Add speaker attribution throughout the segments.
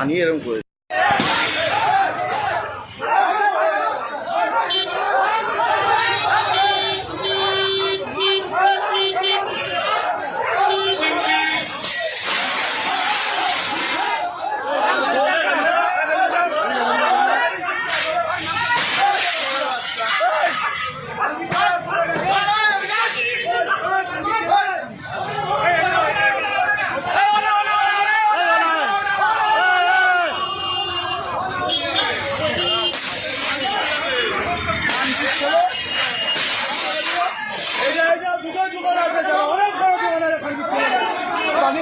Speaker 1: বানিয়ে এরকম করে
Speaker 2: ও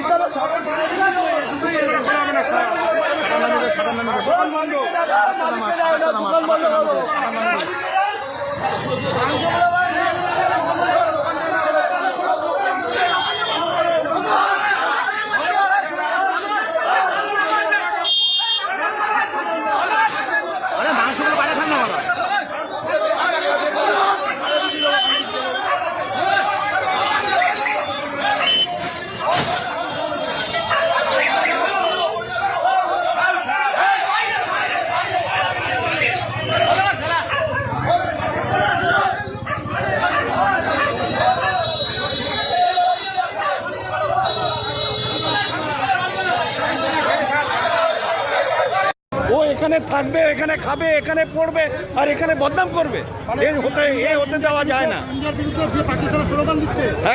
Speaker 2: এখানে থাকবে এখানে খাবে এখানে পড়বে আর এখানে বদনাম করবে। এই হতে এই হতে দেওয়া যায় না।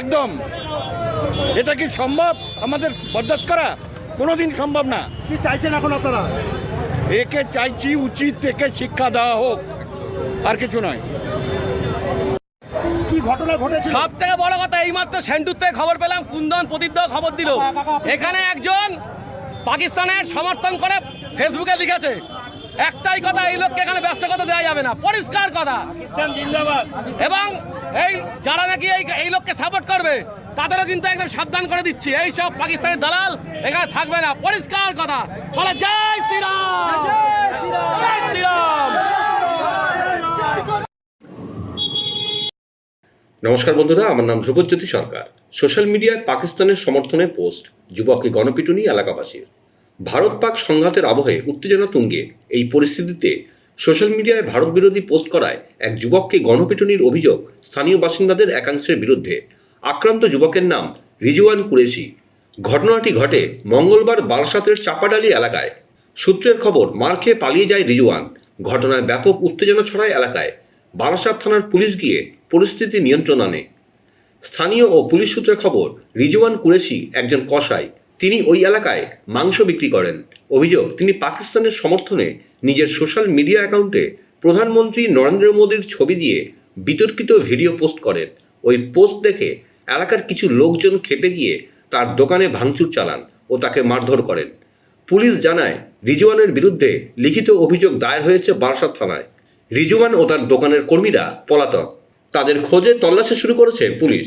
Speaker 2: একদম। এটা কি সম্ভব? আমাদের বরদাস্ত করা কোনোদিন সম্ভব না।
Speaker 3: কি চাইছেন এখন আপনারা?
Speaker 2: একে চাইছি উচিত একে শিক্ষা দেওয়া হোক আর কিছু নয়।
Speaker 3: কি ঘটনা ঘটেছে?
Speaker 4: সব থেকে বড় কথা এইমাত্র সেন্টুর থেকে খবর পেলাম কুন্দন প্রদীপ্ত খবর দিল। এখানে একজন পাকিস্তানের সমর্থন করে ফেসবুকে লিখেছে। একটাই কথা এই লোককে এখানে ব্যবসা করতে দেওয়া যাবে না। পরিষ্কার কথা। এবং এই যারা নাকি এই এই লোককে সাপোর্ট করবে তাদেরও কিন্তু একদম সাবধান করে দিচ্ছি। এই সব পাকিস্তানের দালাল এখানে থাকবে না। পরিষ্কার কথা। বলে জয় শ্রীরাম। জয় শ্রীরাম।
Speaker 5: নমস্কার বন্ধুরা আমার নাম ধ্রুবজ্যোতি সরকার। সোশ্যাল মিডিয়ায় পাকিস্তানের সমর্থনে পোস্ট যুবককে গণপিটুনি এলাকাবাসীর। ভারত পাক সংঘাতের আবহে উত্তেজনা তুঙ্গে এই পরিস্থিতিতে সোশ্যাল মিডিয়ায় ভারত বিরোধী পোস্ট করায় এক যুবককে গণপিটুনির অভিযোগ স্থানীয় বাসিন্দাদের একাংশের বিরুদ্ধে। আক্রান্ত যুবকের নাম রিজওয়ান কুরেশি। ঘটনাটি ঘটে মঙ্গলবার বারাসাতের চাপাডালি এলাকায়। সূত্রের খবর, মার খেয়ে পালিয়ে যায় রিজওয়ান। ঘটনায় ব্যাপক উত্তেজনা ছড়ায় এলাকায়। বারাসাত থানার পুলিশ গিয়ে পরিস্থিতি নিয়ন্ত্রণ আনে। স্থানীয় ও পুলিশ সূত্রে খবর, রিজওয়ান কুরেশি একজন কসাই। তিনি ওই এলাকায় মাংস বিক্রি করেন। অভিযোগ, তিনি পাকিস্তানের সমর্থনে নিজের সোশ্যাল মিডিয়া অ্যাকাউন্টে প্রধানমন্ত্রী নরেন্দ্র মোদীর ছবি দিয়ে বিতর্কিত ভিডিও পোস্ট করেন। ওই পোস্ট দেখে এলাকার কিছু লোকজন খেপে গিয়ে তার দোকানে ভাঙচুর চালান ও তাকে মারধর করেন। পুলিশ জানায়, রিজওয়ানের বিরুদ্ধে লিখিত অভিযোগ দায়ের হয়েছে বারাসাত থানায়। রিজওয়ান ও তার দোকানের কর্মীরা পলাতক। তাদের খোঁজে তল্লাশি শুরু করেছে পুলিশ।